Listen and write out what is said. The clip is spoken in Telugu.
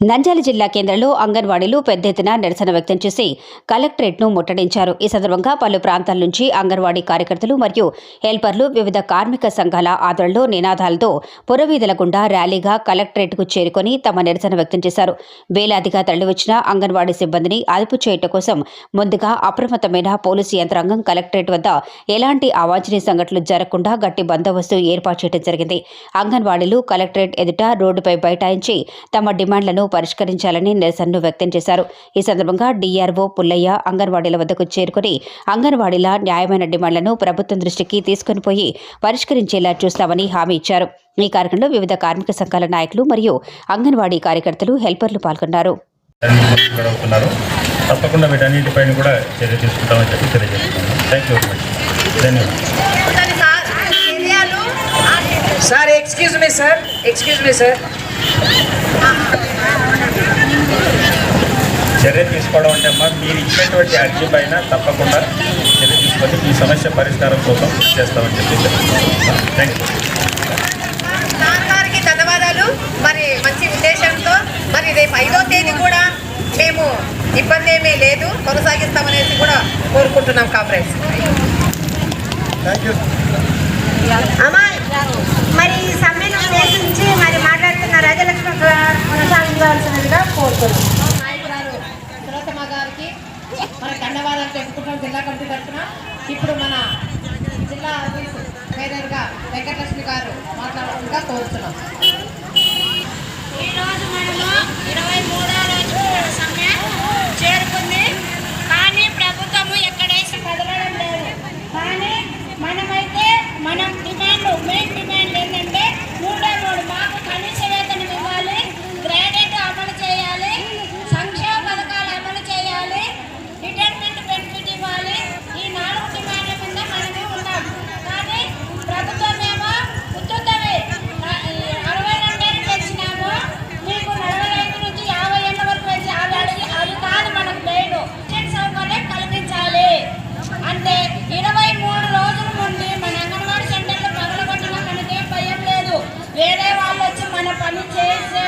నంద్యాల జిల్లా కేంద్రంలో అంగన్వాడీలు పెద్ద ఎత్తున నిరసన వ్యక్తం చేసి కలెక్టరేట్ను ముట్టడించారు. ఈ సందర్భంగా పలు ప్రాంతాల నుంచి అంగన్వాడీ కార్యకర్తలు మరియు హెల్పర్లు వివిధ కార్మిక సంఘాల ఆదరణలో నినాదాలతో పురవీధుల గుండా ర్యాలీగా కలెక్టరేట్కు చేరుకొని తమ నిరసన వ్యక్తం చేశారు. వేలాదిగా తరలివచ్చిన అంగన్వాడీ సిబ్బందిని అదుపు చేయటం కోసం ముందుగా అప్రమత్తమైన పోలీసు యంత్రాంగం కలెక్టరేట్ వద్ద ఎలాంటి అవాంఛనీయ సంఘటనలు జరగకుండా గట్టి బందోబస్తు ఏర్పాటు చేయడం జరిగింది. అంగన్వాడీలు కలెక్టరేట్ ఎదుట రోడ్డుపై బైఠాయించి తమ డిమాండ్లను పరిష్కరించాలని నిరసనను వ్యక్తం చేశారు. ఈ సందర్భంగా డీఆర్ఓ పుల్లయ్య అంగన్వాడీల వద్దకు చేరుకుని అంగన్వాడీల న్యాయమైన డిమాండ్లను ప్రభుత్వం దృష్టికి తీసుకుని పోయి పరిష్కరించేలా చూస్తామని హామీ ఇచ్చారు. ఈ కార్యక్రమంలో వివిధ కార్మిక సంఘాల నాయకులు మరియు అంగన్వాడీ కార్యకర్తలు హెల్పర్లు పాల్గొన్నారు. తప్పకుండా వీటన్నిటిపైన కూడా చర్య తీసుకుంటామని చెప్పి తెలియజేస్తున్నాను. థ్యాంక్ యూ వెరీ మచ్ ధన్యవాదాలు. దాని సార్ చర్యలు sir excuse me sir excuse me sir. చర్య తీసుకోవడం అంటే అమ్మా మీరు ఇచ్చినటువంటి అర్జీ పైన తప్పకుండా చర్య తీసుకొని ఈ సమస్య పరిష్కారం కోసం కృషి చేస్తామని చెప్పి థ్యాంక్ యూ ధన్యవాదాలు. మరి మంచి ఉద్దేశంతో మరి రేపు ఐదో తేదీ కూడా మేము ఇబ్బంది ఏమీ లేదు కొనసాగిస్తామనేసి కూడా కోరుకుంటున్నాం కాంగ్రెస్. అమ్మాయి మరి ఈ సమ్మెను ఉద్దేశించి మరి మాట్లాడుతున్న రాజలక్ష్మి గారు కొనసాగించవలసినదిగా కోరుతున్నాం ఇప్పుడు మన జిల్లా ఆఫీస్ మేనేజర్గా వెంకటలక్ష్మి గారు మాట్లాడాలని కోరుతున్నాం. మన పని చేసే